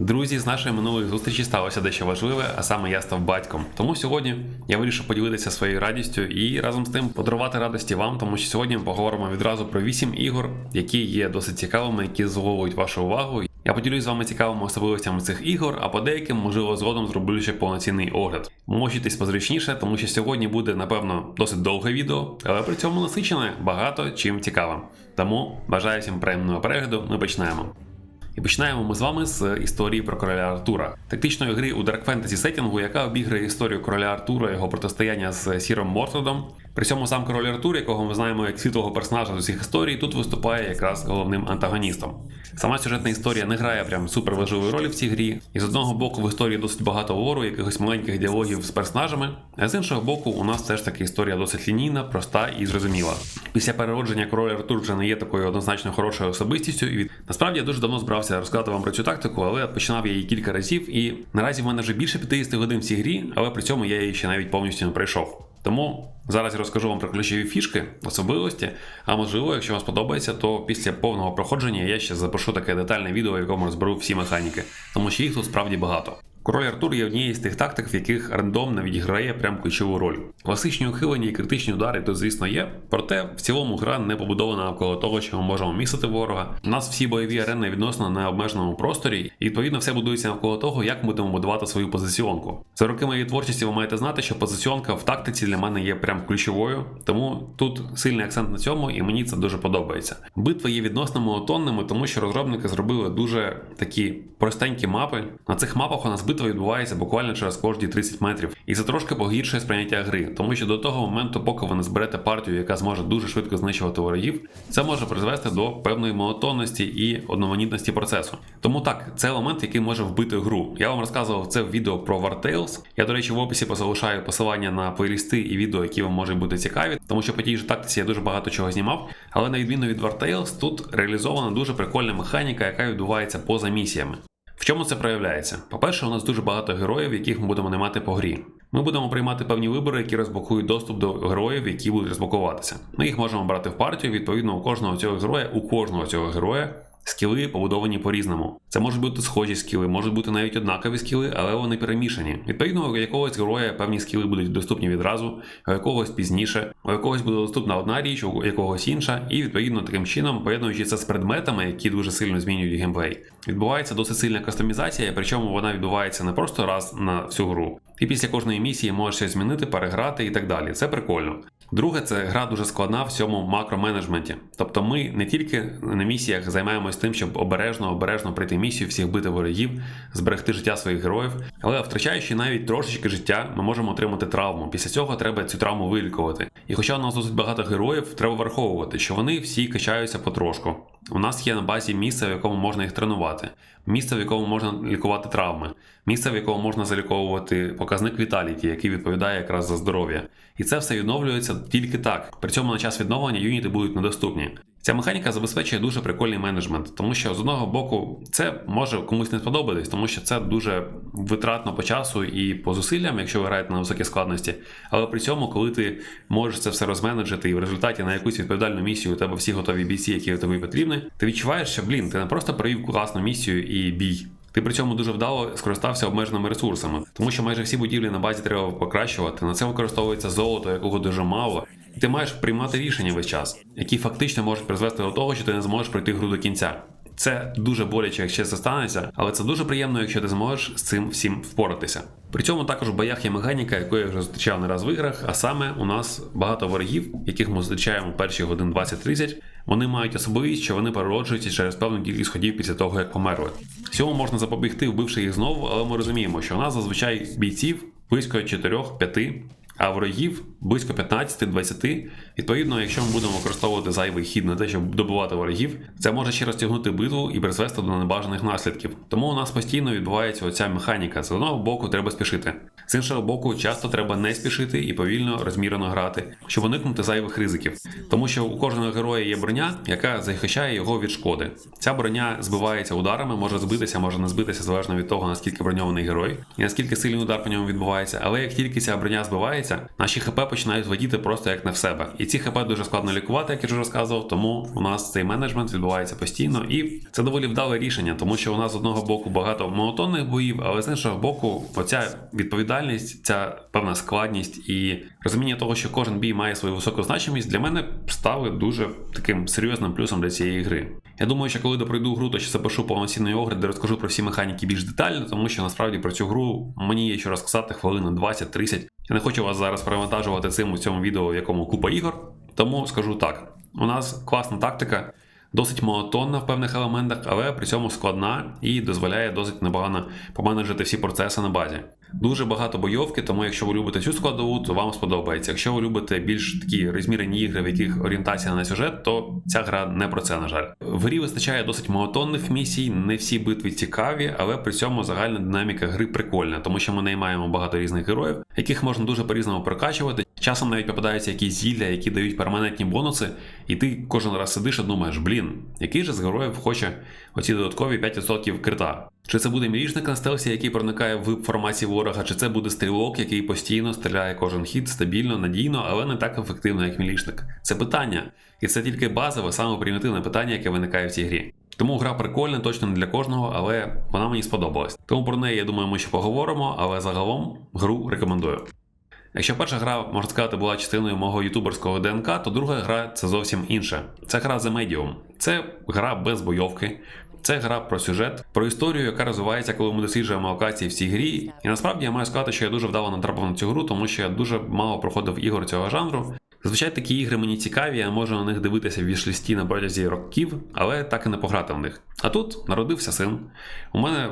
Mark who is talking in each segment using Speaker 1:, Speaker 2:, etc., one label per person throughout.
Speaker 1: Друзі, з нашої минулої зустрічі сталося дещо важливе, а саме я став батьком. Тому сьогодні я вирішив поділитися своєю радістю і разом з тим подарувати радості вам, тому що сьогодні ми поговоримо відразу про 8 ігор, які є досить цікавими, які заслуговують вашу увагу. Я поділюсь з вами цікавими особливостями цих ігор, а по деяким, можливо, згодом зроблю ще повноцінний огляд. Мочитесь позручніше, тому що сьогодні буде, напевно, досить довге відео, але при цьому насичене багато чим цікавим. Тому бажаю всім приємного перегляду, ми починаємо. І починаємо ми з вами з історії про короля Артура, тактичної гри у Dark Fantasy сеттінгу, яка обіграє історію короля Артура, його протистояння з Сіром Мортодом. При цьому сам король Артур, якого ми знаємо як світлого персонажа з усіх історій, тут виступає якраз головним антагоністом. Сама сюжетна історія не грає прям супер важливої ролі в цій грі, і з одного боку в історії досить багато вору, якихось маленьких діалогів з персонажами, а з іншого боку, у нас теж таки історія досить лінійна, проста і зрозуміла. Після переродження король Артур вже не є такою однозначно хорошою особистістю, і від насправді я дуже давно збирався розказати вам про цю тактику, але починав я її кілька разів, і наразі в мене вже більше 50 годин в цій грі, але при цьому я її ще навіть повністю не пройшов. Тому зараз я розкажу вам про ключові фішки, особливості. А можливо, якщо вам сподобається, то після повного проходження я ще запишу таке детальне відео, в якому розберу всі механіки, тому що їх тут справді багато. Король Артур є однією з тих тактик, в яких рандомно відіграє прям ключову роль. Класичні ухилення і критичні удари тут, звісно, є, проте в цілому гра не побудована навколо того, що ми можемо місити ворога. У нас всі бойові арени відносно на обмеженому просторі, і відповідно все будується навколо того, як ми будемо будувати свою позиціонку. За роки моєї творчості ви маєте знати, що позиціонка в тактиці для мене є прям ключовою, тому тут сильний акцент на цьому, і мені це дуже подобається. Битви є відносно монотонними, тому що розробники зробили дуже такі простенькі мапи. На цих мапах у нас битва відбувається буквально через кожні 30 метрів, і це трошки погіршує сприйняття гри, тому що до того моменту, поки ви не зберете партію, яка зможе дуже швидко знищувати ворогів, це може призвести до певної монотонності і одноманітності процесу. Тому так, це елемент, який може вбити гру. Я вам розказував це в відео про War Tales. Я, до речі, в описі позалишаю посилання на плейлісти і відео, які вам можуть бути цікаві, тому що по тій же тактиці я дуже багато чого знімав. Але на відміну від War Tales, тут реалізована дуже прикольна механіка, яка відбувається поза місіями. В чому це проявляється? По-перше, у нас дуже багато героїв, яких ми будемо не мати по грі. Ми будемо приймати певні вибори, які розблокують доступ до героїв, які будуть розблокуватися. Ми їх можемо брати в партію. Відповідно, у кожного цього героя, у кожного цього героя. Скіли побудовані по-різному. Це можуть бути схожі скіли, можуть бути навіть однакові скіли, але вони перемішані. Відповідно, у якогось героя певні скіли будуть доступні відразу, у якогось пізніше, у якогось буде доступна одна річ, у якогось інша, і відповідно таким чином, поєднуючи це з предметами, які дуже сильно змінюють геймплей, відбувається досить сильна кастомізація, причому вона відбувається не просто раз на всю гру. Ти після кожної місії можеш щось змінити, переграти і так далі. Це прикольно. Друге, це гра дуже складна в цьому макроменеджменті. Тобто ми не тільки на місіях займаємось тим, щоб обережно обережно пройти місію, всіх бити ворогів, зберегти життя своїх героїв, але втрачаючи навіть трошечки життя, ми можемо отримати травму. Після цього треба цю травму вилікувати. І хоча у нас досить багато героїв, треба враховувати, що вони всі качаються потрошку. У нас є на базі місце, в якому можна їх тренувати, місце, в якому можна лікувати травми, місце, в якому можна заліковувати показник Віталіті, який відповідає якраз за здоров'я. І це все відновлюється тільки так. При цьому на час відновлення юніти будуть недоступні. Ця механіка забезпечує дуже прикольний менеджмент, тому що з одного боку це може комусь не сподобатись, тому що це дуже витратно по часу і по зусиллям, якщо ви граєте на високій складності. Але при цьому, коли ти можеш це все розменеджити, і в результаті на якусь відповідальну місію у тебе всі готові бійці, які тобі потрібні, ти відчуваєш, що блін, ти не просто провів класну місію і бій. Ти при цьому дуже вдало скористався обмеженими ресурсами, тому що майже всі будівлі на базі треба покращувати. На це використовується золото, якого дуже мало. Ти маєш приймати рішення весь час, які фактично можуть призвести до того, що ти не зможеш пройти гру до кінця. Це дуже боляче, якщо це станеться, але це дуже приємно, якщо ти зможеш з цим всім впоратися. При цьому також в боях є механіка, яку я вже зустрічав не раз в іграх, а саме у нас багато ворогів, яких ми зустрічаємо перші годин 20-30. Вони мають особливість, що вони перероджуються через певну кількість ходів після того, як померли. Цьому можна запобігти, вбивши їх знову, але ми розуміємо, що у нас зазвичай бійців близько 4-5 а ворогів близько 15-20. Відповідно, якщо ми будемо використовувати зайвий хід на те, щоб добувати ворогів, це може ще розтягнути битву і призвести до небажаних наслідків. Тому у нас постійно відбувається оця механіка. З одного боку треба спішити. З іншого боку, часто треба не спішити і повільно, розмірено грати, щоб уникнути зайвих ризиків. Тому що у кожного героя є броня, яка захищає його від шкоди. Ця броня збивається ударами, може збитися, може не збитися залежно від того, наскільки броньований герой і наскільки сильний удар по ньому відбувається. Але як тільки ця броня збивається, сподобалося, наші ХП починають водіти просто як не в себе. І ці ХП дуже складно лікувати, як я вже розказував, тому у нас цей менеджмент відбувається постійно, і це доволі вдале рішення, тому що у нас з одного боку багато монотонних боїв, але з іншого боку, оця відповідальність, ця певна складність і розуміння того, що кожен бій має свою високу значимість, для мене стали дуже таким серйозним плюсом для цієї гри. Я думаю, що коли допройду гру, то ще запишу повноцінний огляд, де розкажу про всі механіки більш детально, тому що насправді про цю гру мені є що розказати хвилини 20-30. Я не хочу вас зараз перевантажувати цим у цьому відео, в якому купа ігор. Тому скажу так: у нас класна тактика, досить монотонна в певних елементах, але при цьому складна і дозволяє досить непогано поменеджити всі процеси на базі. Дуже багато бойовки, тому якщо ви любите цю складову, то вам сподобається. Якщо ви любите більш такі розмірені ігри, в яких орієнтація на сюжет, то ця гра не про це, на жаль. В грі вистачає досить монотонних місій, не всі битви цікаві, але при цьому загальна динаміка гри прикольна, тому що ми наймаємо багато різних героїв, яких можна дуже по-різному прокачувати. Часом навіть попадаються якісь зілля, які дають перманентні бонуси, і ти кожен раз сидиш і думаєш, блін, який же з героїв хоче оці додаткові 5% крита. Чи це буде мілішник на стелсі, який проникає в формації ворога, чи це буде стрілок, який постійно стріляє кожен хід стабільно, надійно, але не так ефективно, як мілішник. Це питання. І це тільки базове, саме примітивне питання, яке виникає в цій грі. Тому гра прикольна, точно не для кожного, але вона мені сподобалась. Тому про неї, я думаю, ми ще поговоримо, але загалом гру рекомендую. Якщо перша гра, можна сказати, була частиною мого ютуберського ДНК, то друга гра це зовсім інше. Це гра The Medium. Це гра без бойовки. Це гра про сюжет, про історію, яка розвивається, коли ми досліджуємо локації в цій грі. І насправді я маю сказати, що я дуже вдало натрапив на цю гру, тому що я дуже мало проходив ігор цього жанру. Зазвичай такі ігри мені цікаві, я можу на них дивитися в вішлісті на протязі років, але так і не пограти в них. А тут народився син. У мене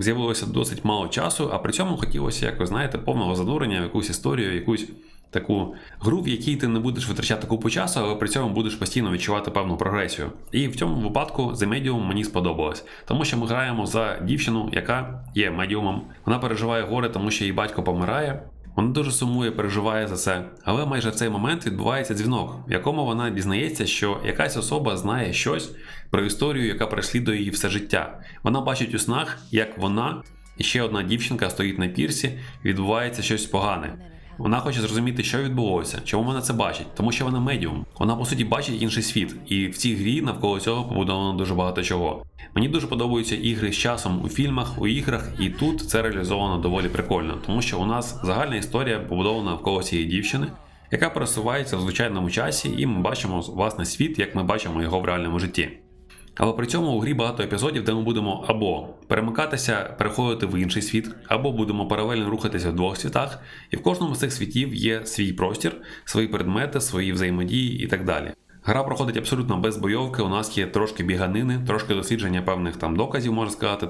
Speaker 1: з'явилося досить мало часу, а при цьому хотілося, як ви знаєте, повного занурення в якусь історію, якусь таку гру, в якій ти не будеш витрачати купу часу, але при цьому будеш постійно відчувати певну прогресію. І в цьому випадку The Medium мені сподобалось, тому що ми граємо за дівчину, яка є медіумом. Вона переживає горе, тому що її батько помирає. Вона дуже сумує, переживає за це, але майже в цей момент відбувається дзвінок, в якому вона дізнається, що якась особа знає щось про історію, яка переслідує її все життя. Вона бачить у снах, як вона і ще одна дівчинка стоїть на пірсі, відбувається щось погане. Вона хоче зрозуміти, що відбулося, чому вона це бачить, тому що вона медіум. Вона по суті бачить інший світ, і в цій грі навколо цього побудовано дуже багато чого. Мені дуже подобаються ігри з часом у фільмах, у іграх, і тут це реалізовано доволі прикольно, тому що у нас загальна історія побудована навколо цієї дівчини, яка пересувається в звичайному часі, і ми бачимо власне світ, як ми бачимо його в реальному житті. Але при цьому у грі багато епізодів, де ми будемо або перемикатися, переходити в інший світ, або будемо паралельно рухатися в двох світах, і в кожному з цих світів є свій простір, свої предмети, свої взаємодії і так далі. Гра проходить абсолютно без бойовки. У нас є трошки біганини, трошки дослідження певних там доказів, можна сказати.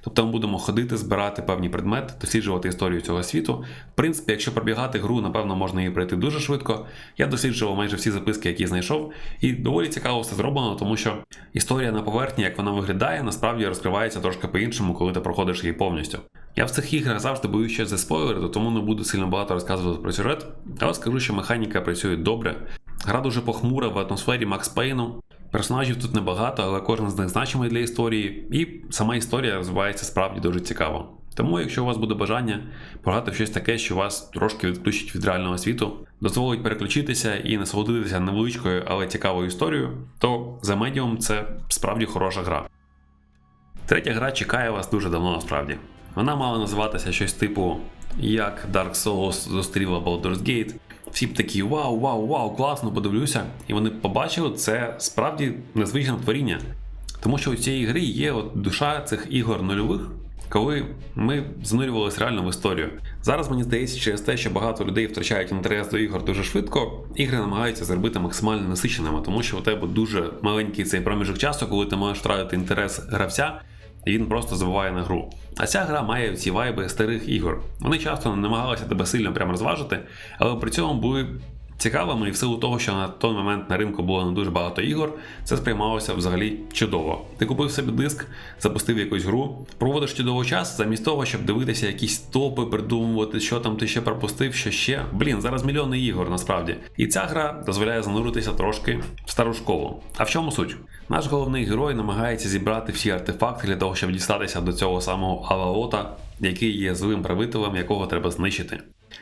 Speaker 1: Тобто ми будемо ходити, збирати певні предмети, досліджувати історію цього світу. В принципі, якщо пробігати гру, напевно, можна її пройти дуже швидко. Я досліджував майже всі записки, які знайшов, і доволі цікаво все зроблено, тому що історія на поверхні, як вона виглядає, насправді розкривається трошки по-іншому, коли ти проходиш її повністю. Я в цих іграх завжди боюсь щось заспойлерити, тому не буду сильно багато розказувати про сюжет, але скажу, що механіка працює добре. Гра дуже похмура в атмосфері Макс Пейну. Персонажів тут небагато, але кожен з них значимий для історії, і сама історія розвивається справді дуже цікаво. Тому, якщо у вас буде бажання пограти щось таке, що вас трошки відключить від реального світу, дозволить переключитися і насолодитися невеличкою, але цікавою історією, то The Medium це справді хороша гра. Третя гра чекає вас дуже давно насправді. Вона мала називатися щось типу як Dark Souls зустріла Baldur's Gate. Всі б такі вау, вау, вау, класно, подивлюся. І вони побачили це справді незвичне творіння. Тому що у цієї гри є от душа цих ігор нульових, коли ми занурювалися реально в історію. Зараз мені здається, через те, що багато людей втрачають інтерес до ігор дуже швидко, ігри намагаються зробити максимально насиченими, тому що у тебе дуже маленький цей проміжок часу, коли ти можеш втратити інтерес гравця. Він просто забуває на гру. А ця гра має ці вайби старих ігор. Вони часто намагалися тебе сильно прямо розважити, але при цьому були цікавими, і в силу того, що на той момент на ринку було не дуже багато ігор, це сприймалося взагалі чудово. Ти купив собі диск, запустив якусь гру, проводиш чудово час, замість того, щоб дивитися якісь топи, придумувати, що там ти ще пропустив, що ще. Блін, зараз мільйони ігор насправді. І ця гра дозволяє зануритися трошки в стару школу. А в чому суть? Наш головний герой намагається зібрати всі артефакти для того, щоб дістатися до цього самого Аваота, який є злим правителем, якого треба знищити.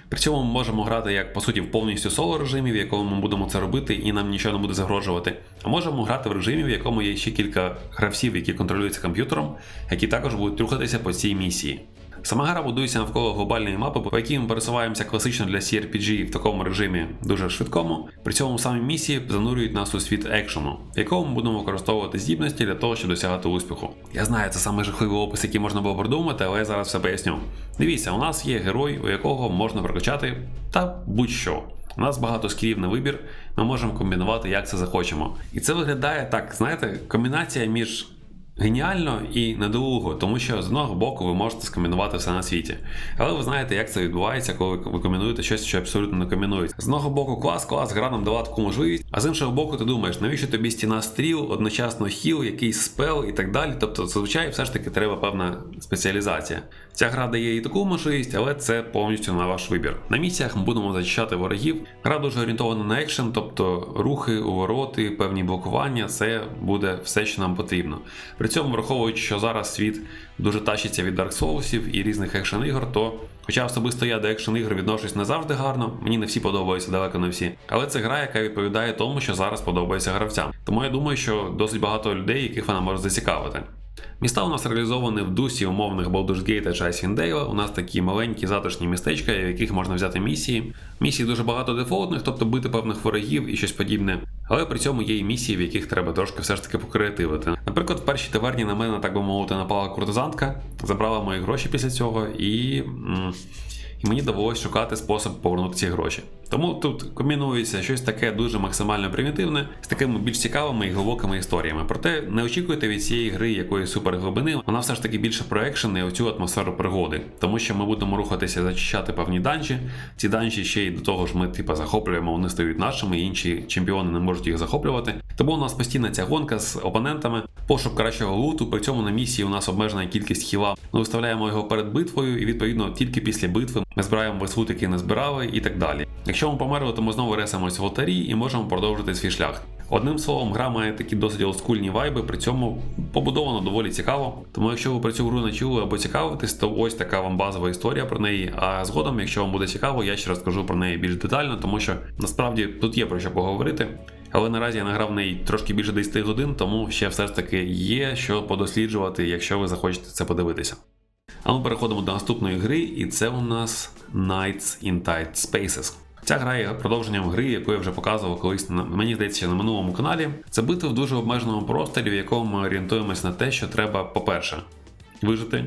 Speaker 1: При цьому ми можемо грати як по суті в повністю соло режимі, в якому ми будемо це робити, і нам нічого не буде загрожувати. А можемо грати в режимі, в якому є ще кілька гравців, які контролюються комп'ютером, які також будуть рухатися по цій місії. Сама гра будується навколо глобальної мапи, по якій ми пересуваємося класично для CRPG в такому режимі дуже швидкому. При цьому самі місії занурюють нас у світ екшену, в якому ми будемо використовувати здібності для того, щоб досягати успіху. Я знаю, це саме жахливий опис, який можна було придумати, але я зараз все поясню. Дивіться, у нас є герой, у якого можна прокачати та будь-що. У нас багато скілів на вибір, ми можемо комбінувати, як це захочемо. І це виглядає так, знаєте, комбінація між геніально і недолуго, тому що з одного боку ви можете скомбінувати все на світі. Але ви знаєте, як це відбувається, коли ви комбінуєте щось, що абсолютно не комбінується. З одного боку, клас, клас, гра нам дала таку можливість, а з іншого боку, ти думаєш, навіщо тобі стіна стріл, одночасно хіл, якийсь спел і так далі. Тобто, зазвичай все ж таки треба певна спеціалізація. Ця гра дає і таку можливість, але це повністю на ваш вибір. На місіях ми будемо зачищати ворогів. Гра дуже орієнтована на екшен, тобто рухи, увороти, певні блокування це буде все, що нам потрібно. При цьому, враховуючи, що зараз світ дуже тащиться від Dark Souls і різних екшен ігор, то, хоча особисто я до екшен ігор відношусь не завжди гарно, мені не всі подобаються, далеко не всі. Але це гра, яка відповідає тому, що зараз подобається гравцям. Тому я думаю, що досить багато людей, яких вона може зацікавити. Міста у нас реалізовані в дусі умовних Baldur's Gate та Dale. У нас такі маленькі затишні містечка, в яких можна взяти місії. Місій дуже багато дефолтних, тобто бити певних ворогів і щось подібне. Але при цьому є і місії, в яких треба трошки все ж таки покреативити. Наприклад, в першій таверні на мене, так би мовити, напала куртизантка, забрала мої гроші після цього і. і мені довелося шукати спосіб повернути ці гроші. Тому тут комбінується щось таке дуже максимально примітивне з такими більш цікавими і глибокими історіями. Проте не очікуйте від цієї гри якоїсь суперглибини, вона все ж таки більше про екшен і оцю атмосферу пригоди, тому що ми будемо рухатися, зачищати певні данжі. Ці данжі ще й до того ж ми типа захоплюємо, вони стають нашими, інші чемпіони не можуть їх захоплювати. Тому у нас постійна ця гонка з опонентами, пошук кращого луту. При цьому на місії у нас обмежена кількість хіла. Ми виставляємо його перед битвою, і відповідно тільки після битви ми збираємо весь лут, який не збирали, і так далі. Якщо ми померли, то ми знову ресимось в алтарі і можемо продовжити свій шлях. Одним словом, гра має такі досить олдскульні вайби, при цьому побудовано доволі цікаво. Тому якщо ви про цю гру не чули або цікавитесь, то ось така вам базова історія про неї. А згодом, якщо вам буде цікаво, я ще розкажу про неї більш детально, тому що насправді тут є про що поговорити. Але наразі я награв в неї трошки більше 10 годин, тому ще все ж таки є що подосліджувати, якщо ви захочете це подивитися. А ми переходимо до наступної гри, і це у нас Nights in Tight Spaces. Ця гра є продовженням гри, яку я вже показував колись на мені здається на минулому каналі. Це битва в дуже обмеженому просторі, в якому ми орієнтуємось на те, що треба, по-перше, вижити,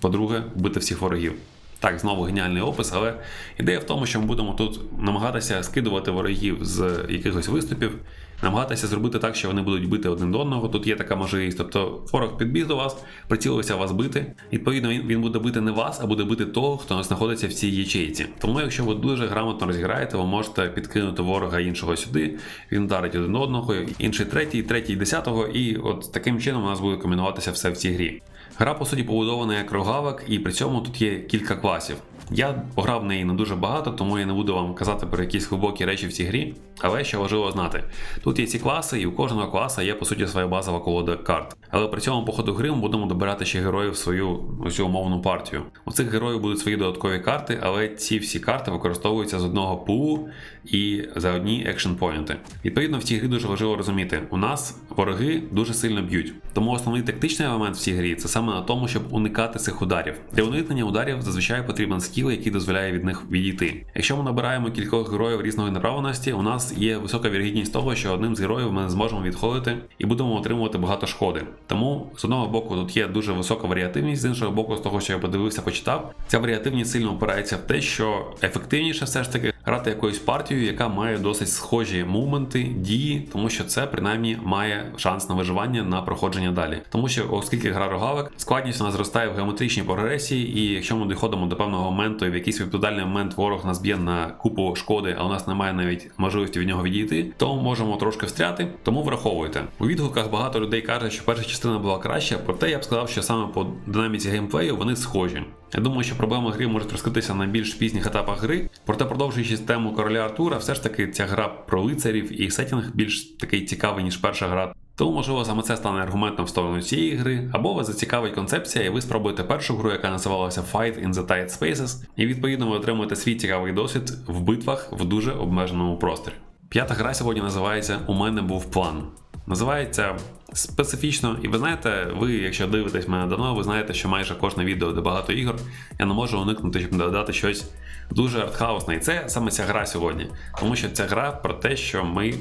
Speaker 1: по-друге, вбити всіх ворогів. Так, знову геніальний опис, але ідея в тому, що ми будемо тут намагатися скидувати ворогів з якихось виступів, намагатися зробити так, що вони будуть бити один до одного. Тут є така можливість. Тобто ворог підбіг до вас, прицілився вас бити. Відповідно, він, він буде бити не вас, а буде бити того, хто знаходиться в цій ячейці. Тому, якщо ви дуже грамотно розіграєте, ви можете підкинути ворога іншого сюди, він вдарить один одного, інший третій, третій десятого, і от таким чином у нас буде комбінуватися все в цій грі. Гра, по суті, побудована як рогавик, і при цьому тут є кілька класів. Я пограв в неї не дуже багато, тому я не буду вам казати про якісь глибокі речі в цій грі, але що важливо знати. Тут є ці класи, і у кожного класа є по суті своя базова колода карт. Але при цьому по ходу гри ми будемо добирати ще героїв в свою цю умовну партію. У цих героїв будуть свої додаткові карти, але ці всі карти використовуються з одного пулу і за одні екшн поінти. Відповідно, в цій грі дуже важливо розуміти, у нас вороги дуже сильно б'ють. Тому основний тактичний елемент в цій грі це саме на тому, щоб уникати цих ударів. Для уникнення ударів зазвичай потрібен скіл, який дозволяє від них відійти. Якщо ми набираємо кількох героїв різної направленості, у нас є висока вірогідність того, що одним з героїв ми зможемо відходити і будемо отримувати багато шкоди. Тому з одного боку тут є дуже висока варіативність, з іншого боку, з того, що я подивився, почитав, ця варіативність сильно опирається в те, що ефективніше все ж таки грати якоюсь партією, яка має досить схожі мувменти, дії, тому що це принаймні має шанс на виживання на проходження далі. Тому що, оскільки гра рогавик, складність у зростає в геометричній прогресії, і якщо ми доходимо до певного моменту, і в якийсь відповідальний момент ворог нас б'є на купу шкоди, а у нас немає навіть можливості від нього відійти, то можемо трошки встряти. Тому враховуйте. У відгуках багато людей каже, що перша частина була краща, проте я б сказав, що саме по динаміці геймплею вони схожі. Я думаю, що проблема гри може розкритися на більш пізніх етапах гри. Проте, продовжуючи тему короля Артура, все ж таки ця гра про лицарів і сетінг більш такий цікавий, ніж перша гра. Тому, можливо, саме це стане аргументом в сторону цієї гри, або вас зацікавить концепція, і ви спробуєте першу гру, яка називалася Fight in the Tight Spaces, і відповідно ви отримуєте свій цікавий досвід в битвах в дуже обмеженому просторі. П'ята гра сьогодні називається У мене був план. Називається специфічно, і ви знаєте, ви, якщо дивитесь мене давно, ви знаєте, що майже кожне відео, де багато ігор, я не можу уникнути, щоб додати щось дуже артхаусне. І це саме ця гра сьогодні. Тому що ця гра про те, що ми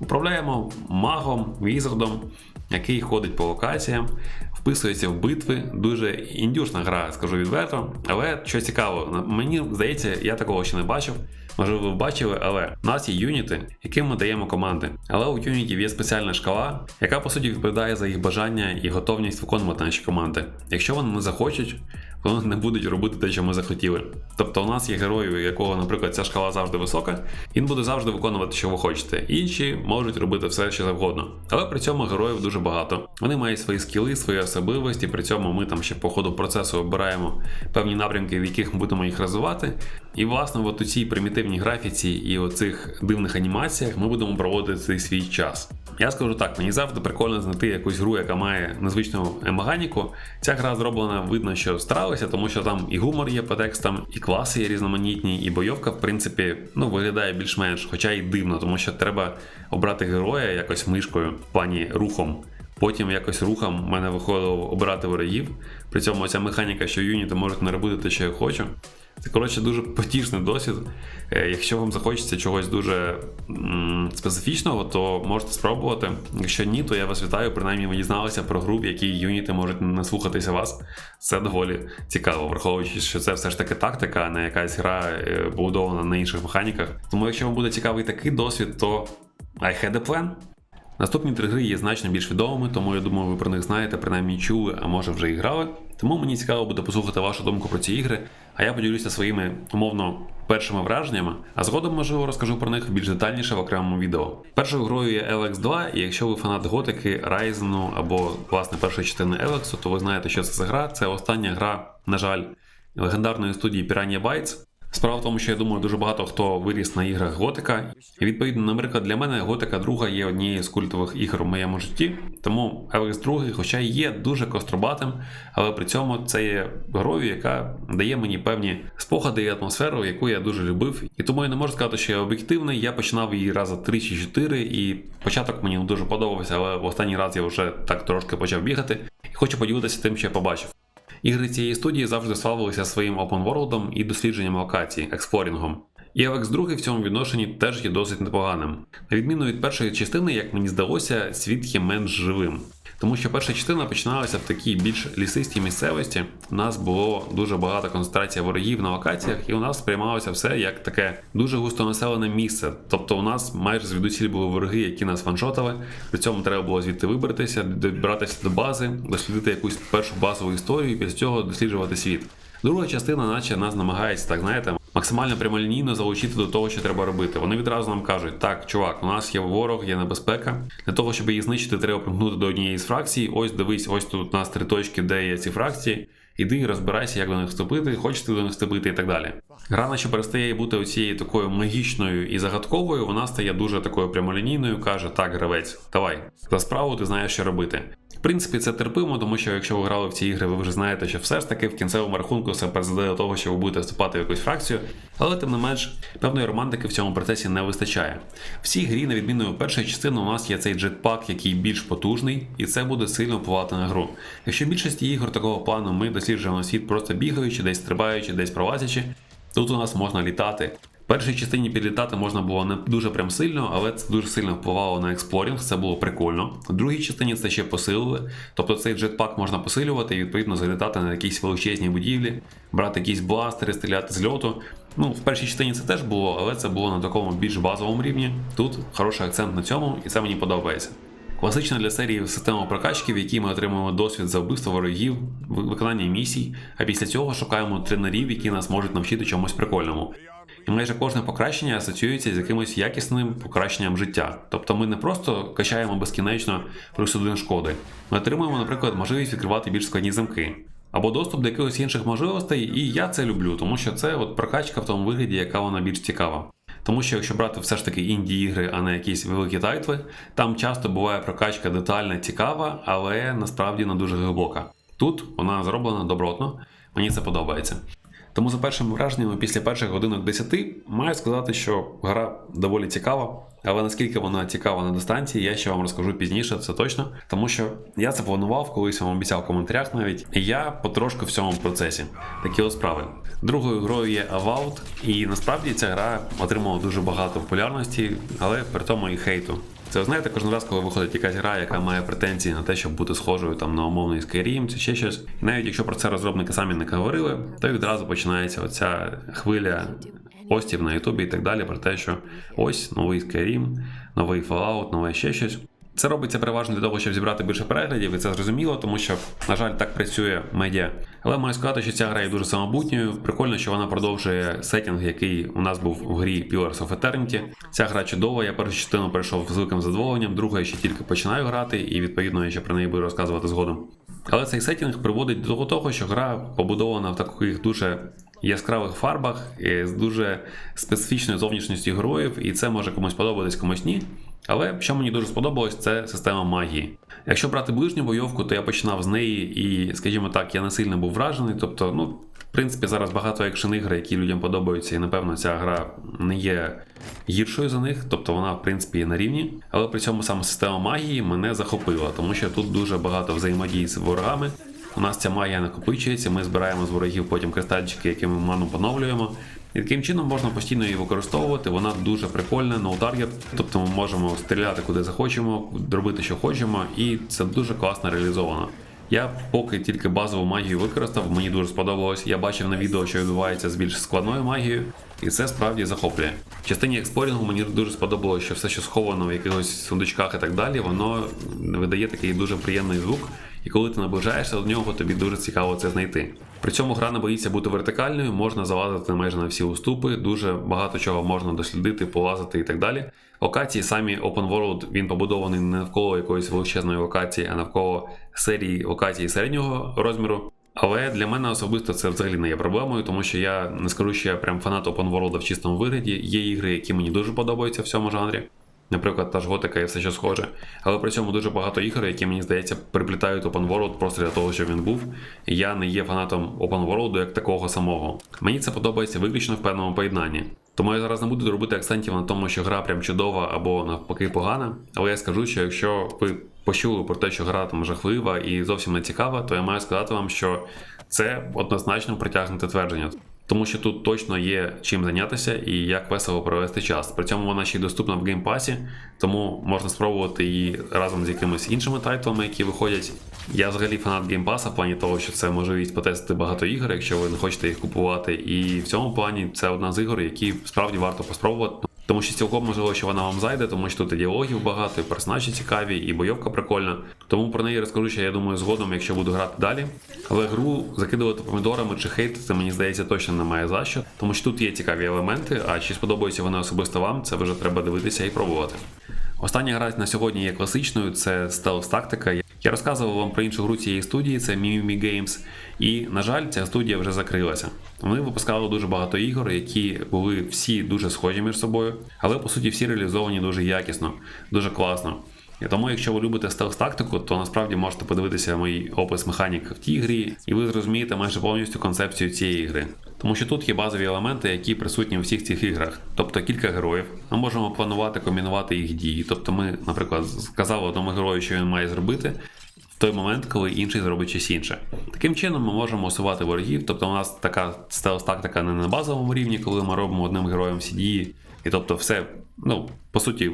Speaker 1: управляємо магом, візардом, який ходить по локаціям, вписується в битви. Дуже індюшна гра, скажу відверто. Але що цікаво, мені здається, я такого ще не бачив. Можливо, ви бачили, але в нас є юніти, яким ми даємо команди. Але у юнітів є спеціальна шкала, яка по суті відповідає за їх бажання і готовність виконувати наші команди. Якщо вони не захочуть, вони не будуть робити те, що ми захотіли. Тобто у нас є герой, у якого, наприклад, ця шкала завжди висока, він буде завжди виконувати, що ви хочете. Інші можуть робити все, що завгодно. Але при цьому героїв дуже багато. Вони мають свої скіли, свої особливості. При цьому ми там ще по ходу процесу обираємо певні напрямки, в яких ми будемо їх розвивати. І власне, от у цій примітивній графіці і у цих дивних анімаціях ми будемо проводити свій час. Я скажу так, мені завжди прикольно знайти якусь гру, яка має незвичну механіку. Ця гра зроблена, видно, що старалися, тому що там і гумор є по текстам, і класи є різноманітні, і бойовка, в принципі, ну виглядає більш-менш, хоча й дивно, тому що треба обрати героя якось мишкою, в плані рухом. Потім якось рухом в мене виходило обирати ворогів. При цьому ця механіка, що юніти можуть не робити те, що я хочу. Це коротше дуже потішний досвід. Е, якщо вам захочеться чогось дуже м, специфічного, то можете спробувати. Якщо ні, то я вас вітаю. Принаймні ви дізналися про гру, в якій юніти можуть не слухатися вас. Це доволі цікаво, враховуючи, що це все ж таки тактика, а не якась гра е, побудована на інших механіках. Тому якщо вам буде цікавий такий досвід, то I had a plan. Наступні три гри є значно більш відомими, тому я думаю, ви про них знаєте, принаймні чули, а може вже і грали. Тому мені цікаво буде послухати вашу думку про ці ігри, а я поділюся своїми умовно першими враженнями, а згодом, можливо, розкажу про них більш детальніше в окремому відео. Першою грою є LX 2, і якщо ви фанат готики, Ryzen або власне першої частини Elex, то ви знаєте, що це за гра. Це остання гра, на жаль, легендарної студії Piranha Bytes. Справа в тому, що я думаю, дуже багато хто виріс на іграх Готика. І відповідно, наприклад, для мене Готика 2 є однією з культових ігор у моєму житті. Тому Елекс 2, хоча є дуже костробатим, але при цьому це є грою, яка дає мені певні спогади і атмосферу, яку я дуже любив. І тому я не можу сказати, що я об'єктивний. Я починав її рази 3 чи 4, і початок мені дуже подобався, але в останній раз я вже так трошки почав бігати. І хочу поділитися тим, що я побачив. Ігри цієї студії завжди славилися своїм опенворлдом і дослідженням локацій, експлорінгом. І Apex 2 в цьому відношенні теж є досить непоганим. На відміну від першої частини, як мені здалося, світ є менш живим. Тому що перша частина починалася в такій більш лісистій місцевості. У нас було дуже багата концентрація ворогів на локаціях, і у нас сприймалося все як таке дуже густонаселене місце. Тобто у нас майже звідусіль були вороги, які нас ваншотали. При цьому треба було звідти вибратися, добратися до бази, дослідити якусь першу базову історію і після цього досліджувати світ. Друга частина, наче нас намагається, так знаєте, максимально прямолінійно залучити до того, що треба робити. Вони відразу нам кажуть: так, чувак, у нас є ворог, є небезпека. Для того, щоб її знищити, треба примкнути до однієї з фракцій. Ось дивись, ось тут у нас три точки, де є ці фракції. Іди розбирайся, як до них вступити, хочете до них вступити і так далі. Гра, наче перестає бути оцією такою магічною і загадковою, вона стає дуже такою прямолінійною, каже: Так, гравець, давай, за справу ти знаєш, що робити принципі, це терпимо, тому що якщо ви грали в ці ігри, ви вже знаєте, що все ж таки в кінцевому рахунку все призведе до того, що ви будете вступати в якусь фракцію, але тим не менш певної романтики в цьому процесі не вистачає. В цій грі, на відміну від першої частини, у нас є цей джетпак, який більш потужний, і це буде сильно впливати на гру. Якщо в більшості ігор такого плану ми досліджуємо світ просто бігаючи, десь стрибаючи, десь пролазячи, тут у нас можна літати. Першій частині підлітати можна було не дуже прям сильно, але це дуже сильно впливало на експлорінг, це було прикольно. В другій частині це ще посилили. Тобто цей джетпак можна посилювати і відповідно залітати на якісь величезні будівлі, брати якісь бластери, стріляти з льоту. Ну, в першій частині це теж було, але це було на такому більш базовому рівні. Тут хороший акцент на цьому, і це мені подобається. Класична для серії система прокачки, в якій ми отримуємо досвід за вбивство ворогів, виконання місій, а після цього шукаємо тренерів, які нас можуть навчити чомусь прикольному. І майже кожне покращення асоціюється з якимось якісним покращенням життя. Тобто ми не просто качаємо безкінечно плюс один шкоди. Ми отримуємо, наприклад, можливість відкривати більш складні замки. Або доступ до якихось інших можливостей, і я це люблю, тому що це от прокачка в тому вигляді, яка вона більш цікава. Тому що якщо брати все ж таки інді ігри, а не якісь великі тайтли, там часто буває прокачка детальна, цікава, але насправді не дуже глибока. Тут вона зроблена добротно, мені це подобається. Тому за першими враженнями після перших годинок 10 маю сказати, що гра доволі цікава, але наскільки вона цікава на дистанції, я ще вам розкажу пізніше, це точно. Тому що я це планував, колись вам обіцяв в коментарях навіть, і я потрошку в цьому процесі. Такі от справи. Другою грою є Avowed, і насправді ця гра отримала дуже багато популярності, але при тому і хейту. Це знаєте, кожен раз, коли виходить якась гра, яка має претензії на те, щоб бути схожою там на умовний Skyrim чи ще щось. І навіть якщо про це розробники самі не говорили, то відразу починається оця хвиля постів на Ютубі і так далі про те, що ось новий Skyrim, новий Fallout, нове ще щось. Це робиться переважно для того, щоб зібрати більше переглядів, і це зрозуміло, тому що, на жаль, так працює медіа. Але маю сказати, що ця гра є дуже самобутньою. Прикольно, що вона продовжує сетінг, який у нас був у грі Pillars of Eternity. Ця гра чудова. Я першу частину пройшов з великим задоволенням, другу я ще тільки починаю грати, і відповідно я ще про неї буду розказувати згодом. Але цей сетінг приводить до того, що гра побудована в таких дуже яскравих фарбах з дуже специфічною зовнішністю героїв, і це може комусь подобатись, комусь ні. Але що мені дуже сподобалось, це система магії. Якщо брати ближню бойовку, то я починав з неї, і, скажімо так, я не сильно був вражений. Тобто, ну, в принципі, зараз багато екшен ігр, які людям подобаються, і напевно ця гра не є гіршою за них, тобто вона, в принципі, є на рівні. Але при цьому саме система магії мене захопила, тому що тут дуже багато взаємодії з ворогами. У нас ця магія накопичується, ми збираємо з ворогів потім кристальчики, які ми ману поновлюємо. І таким чином можна постійно її використовувати. Вона дуже прикольна, no target, тобто ми можемо стріляти куди захочемо, робити, що хочемо, і це дуже класно реалізовано. Я поки тільки базову магію використав, мені дуже сподобалось. Я бачив на відео, що відбувається з більш складною магією, і це справді захоплює. В частині експорінгу мені дуже сподобалось, що все, що сховано в якихось сундучках і так далі, воно видає такий дуже приємний звук. І коли ти наближаєшся до нього, тобі дуже цікаво це знайти. При цьому гра не боїться бути вертикальною, можна залазити майже на всі уступи, дуже багато чого можна дослідити, полазити і так далі. Локації самі Open World, він побудований не навколо якоїсь величезної локації, а навколо серії локацій середнього розміру. Але для мене особисто це взагалі не є проблемою, тому що я не скажу, що я прям фанат Open World в чистому вигляді. Є ігри, які мені дуже подобаються в цьому жанрі. Наприклад, та ж готика і все що схоже. Але при цьому дуже багато ігор, які мені здається, приплітають Open World просто для того, щоб він був. І я не є фанатом Open World як такого самого. Мені це подобається виключно в певному поєднанні. Тому я зараз не буду робити акцентів на тому, що гра прям чудова або навпаки погана. Але я скажу, що якщо ви почули про те, що гра там жахлива і зовсім не цікава, то я маю сказати вам, що це однозначно притягнуте твердження. Тому що тут точно є чим зайнятися і як весело провести час. При цьому вона ще й доступна в геймпасі, тому можна спробувати її разом з якимись іншими тайтлами, які виходять. Я взагалі фанат геймпаса в плані того, що це можливість потестити багато ігор, якщо ви не хочете їх купувати. І в цьому плані це одна з ігор, які справді варто поспробувати. Тому що цілком можливо, що вона вам зайде, тому що тут і діалогів багато, і персонажі цікаві, і бойовка прикольна. Тому про неї розкажу, що я думаю, згодом, якщо буду грати далі. Але гру закидувати помідорами чи хейтити, мені здається, точно немає за що. Тому що тут є цікаві елементи, а чи сподобаються вони особисто вам, це вже треба дивитися і пробувати. Остання гра на сьогодні є класичною, це стелс тактика. Я розказував вам про іншу гру цієї студії, це Mimimi Games. І, на жаль, ця студія вже закрилася. Вони випускали дуже багато ігор, які були всі дуже схожі між собою, але по суті всі реалізовані дуже якісно, дуже класно. І тому, якщо ви любите стелс-тактику, то насправді можете подивитися мій опис механік в тій грі, і ви зрозумієте майже повністю концепцію цієї гри. Тому що тут є базові елементи, які присутні у всіх цих іграх. Тобто кілька героїв. Ми можемо планувати, комбінувати їх дії. Тобто, ми, наприклад, сказали одному герою, що він має зробити. В той момент, коли інший зробить щось інше. Таким чином ми можемо усувати ворогів, тобто у нас така стелс-тактика не на базовому рівні, коли ми робимо одним героєм всі дії, і тобто все ну, по суті,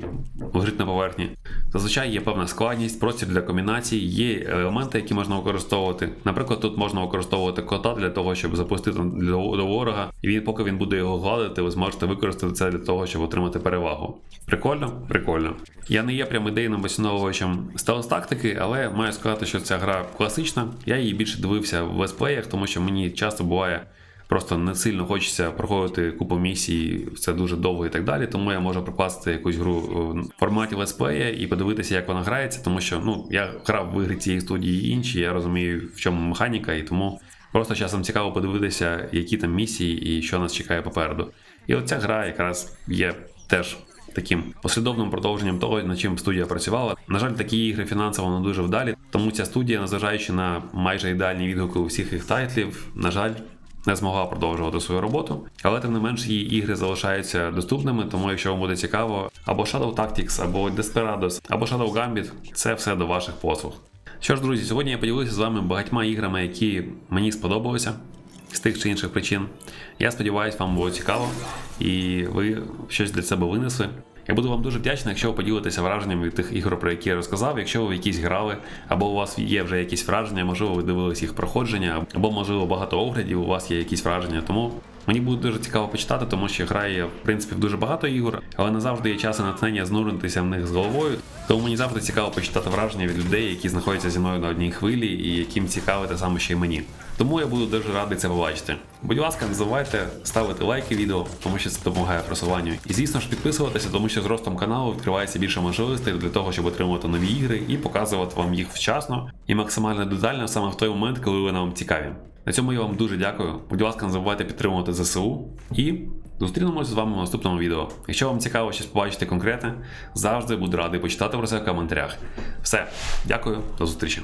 Speaker 1: лежить на поверхні. Зазвичай є певна складність, простір для комбінацій, є елементи, які можна використовувати. Наприклад, тут можна використовувати кота для того, щоб запустити до ворога, і він, поки він буде його гладити, ви зможете використати це для того, щоб отримати перевагу. Прикольно? Прикольно. Я не є прям ідейним висновувачем стелс тактики, але маю сказати, що ця гра класична. Я її більше дивився в летсплеях, тому що мені часто буває. Просто не сильно хочеться проходити купу місій, це дуже довго і так далі. Тому я можу прокласти якусь гру в форматі летсплея і подивитися, як вона грається, тому що ну я грав в ігри цієї студії і інші, я розумію, в чому механіка, і тому просто часом цікаво подивитися, які там місії і що нас чекає попереду. І оця гра якраз є теж таким послідовним продовженням того, над чим студія працювала. На жаль, такі ігри фінансово не дуже вдалі, тому ця студія, незважаючи на майже ідеальні відгуки у всіх їх тайтлів, на жаль. Не змогла продовжувати свою роботу, але тим не менш її ігри залишаються доступними, тому якщо вам буде цікаво, або Shadow Tactics, або Desperados, або Shadow Gambit, це все до ваших послуг. Що ж, друзі, сьогодні я поділився з вами багатьма іграми, які мені сподобалися з тих чи інших причин. Я сподіваюся, вам було цікаво і ви щось для себе винесли. Я буду вам дуже вдячний, якщо ви поділитеся враженнями від тих ігор, про які я розказав. Якщо ви в якісь грали, або у вас є вже якісь враження, можливо, ви дивились їх проходження, або можливо багато оглядів, у вас є якісь враження. Тому мені буде дуже цікаво почитати, тому що граю я в принципі в дуже багато ігор, але не завжди є час і натхнення знуритися в них з головою. Тому мені завжди цікаво почитати враження від людей, які знаходяться зі мною на одній хвилі і яким цікаве те саме, що й мені. Тому я буду дуже радий це побачити. Будь ласка, не забувайте ставити лайки відео, тому що це допомагає просуванню. І звісно ж підписуватися, тому що з ростом каналу відкривається більше можливостей для того, щоб отримувати нові ігри і показувати вам їх вчасно і максимально детально саме в той момент, коли вони вам цікаві. На цьому я вам дуже дякую. Будь ласка, не забувайте підтримувати ЗСУ і зустрінемося з вами в наступному відео. Якщо вам цікаво щось побачити конкретне, завжди буду радий почитати про це в коментарях. Все, дякую, до зустрічі.